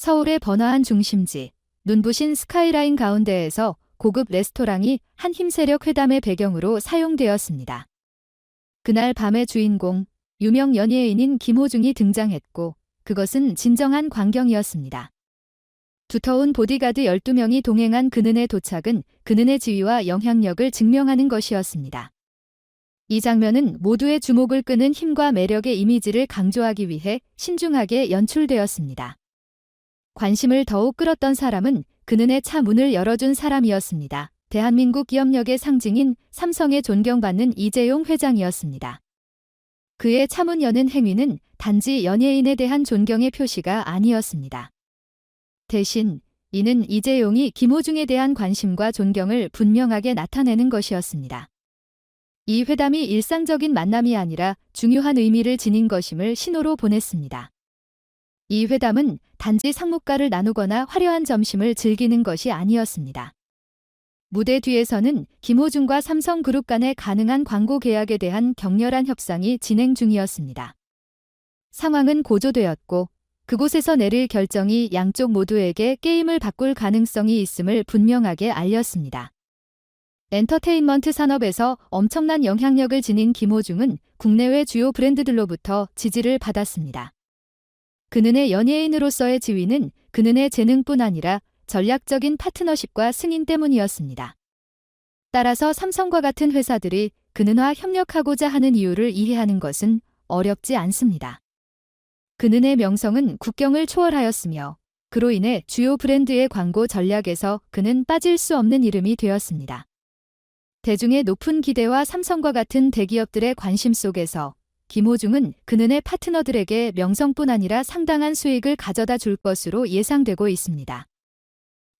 서울의 번화한 중심지, 눈부신 스카이라인 가운데에서 고급 레스토랑이 한 힘세력 회담의 배경으로 사용되었습니다. 그날 밤의 주인공, 유명 연예인인 김호중이 등장했고, 그것은 진정한 광경이었습니다. 두터운 보디가드 12명이 동행한 그는의 도착은 그는의 지위와 영향력을 증명하는 것이었습니다. 이 장면은 모두의 주목을 끄는 힘과 매력의 이미지를 강조하기 위해 신중하게 연출되었습니다. 관심을 더욱 끌었던 사람은 그는의 차 문을 열어준 사람이었습니다. 대한민국 기업력의 상징인 삼성에 존경받는 이재용 회장이었습니다. 그의 차문 여는 행위는 단지 연예인에 대한 존경의 표시가 아니었습니다. 대신 이는 이재용이 김호중에 대한 관심과 존경을 분명하게 나타내는 것이었습니다. 이 회담이 일상적인 만남이 아니라 중요한 의미를 지닌 것임을 신호로 보냈습니다. 이 회담은 단지 상무가를 나누거나 화려한 점심을 즐기는 것이 아니었습니다. 무대 뒤에서는 김호중과 삼성그룹 간의 가능한 광고 계약에 대한 격렬한 협상이 진행 중이었습니다. 상황은 고조되었고 그곳에서 내릴 결정이 양쪽 모두에게 게임을 바꿀 가능성이 있음을 분명하게 알렸습니다. 엔터테인먼트 산업에서 엄청난 영향력을 지닌 김호중은 국내외 주요 브랜드들로부터 지지를 받았습니다. 그는의 연예인으로서의 지위는 그는의 재능뿐 아니라 전략적인 파트너십과 승인 때문이었습니다. 따라서 삼성과 같은 회사들이 그는와 협력하고자 하는 이유를 이해하는 것은 어렵지 않습니다. 그는의 명성은 국경을 초월하였으며 그로 인해 주요 브랜드의 광고 전략에서 그는 빠질 수 없는 이름이 되었습니다. 대중의 높은 기대와 삼성과 같은 대기업들의 관심 속에서 김호중은 그는의 파트너들에게 명성뿐 아니라 상당한 수익을 가져다 줄 것으로 예상되고 있습니다.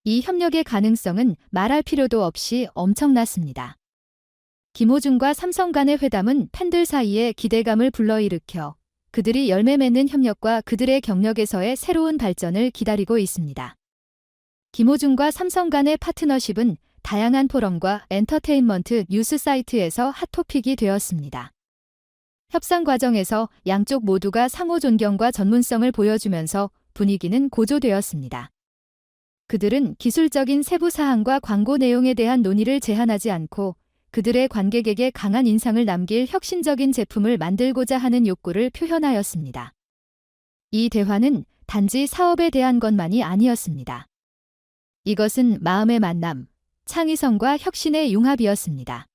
이 협력의 가능성은 말할 필요도 없이 엄청났습니다. 김호중과 삼성 간의 회담은 팬들 사이에 기대감을 불러일으켜 그들이 열매 맺는 협력과 그들의 경력에서의 새로운 발전을 기다리고 있습니다. 김호중과 삼성 간의 파트너십은 다양한 포럼과 엔터테인먼트 뉴스 사이트에서 핫토픽이 되었습니다. 협상 과정에서 양쪽 모두가 상호 존경과 전문성을 보여주면서 분위기는 고조되었습니다. 그들은 기술적인 세부 사항과 광고 내용에 대한 논의를 제한하지 않고 그들의 관객에게 강한 인상을 남길 혁신적인 제품을 만들고자 하는 욕구를 표현하였습니다. 이 대화는 단지 사업에 대한 것만이 아니었습니다. 이것은 마음의 만남, 창의성과 혁신의 융합이었습니다.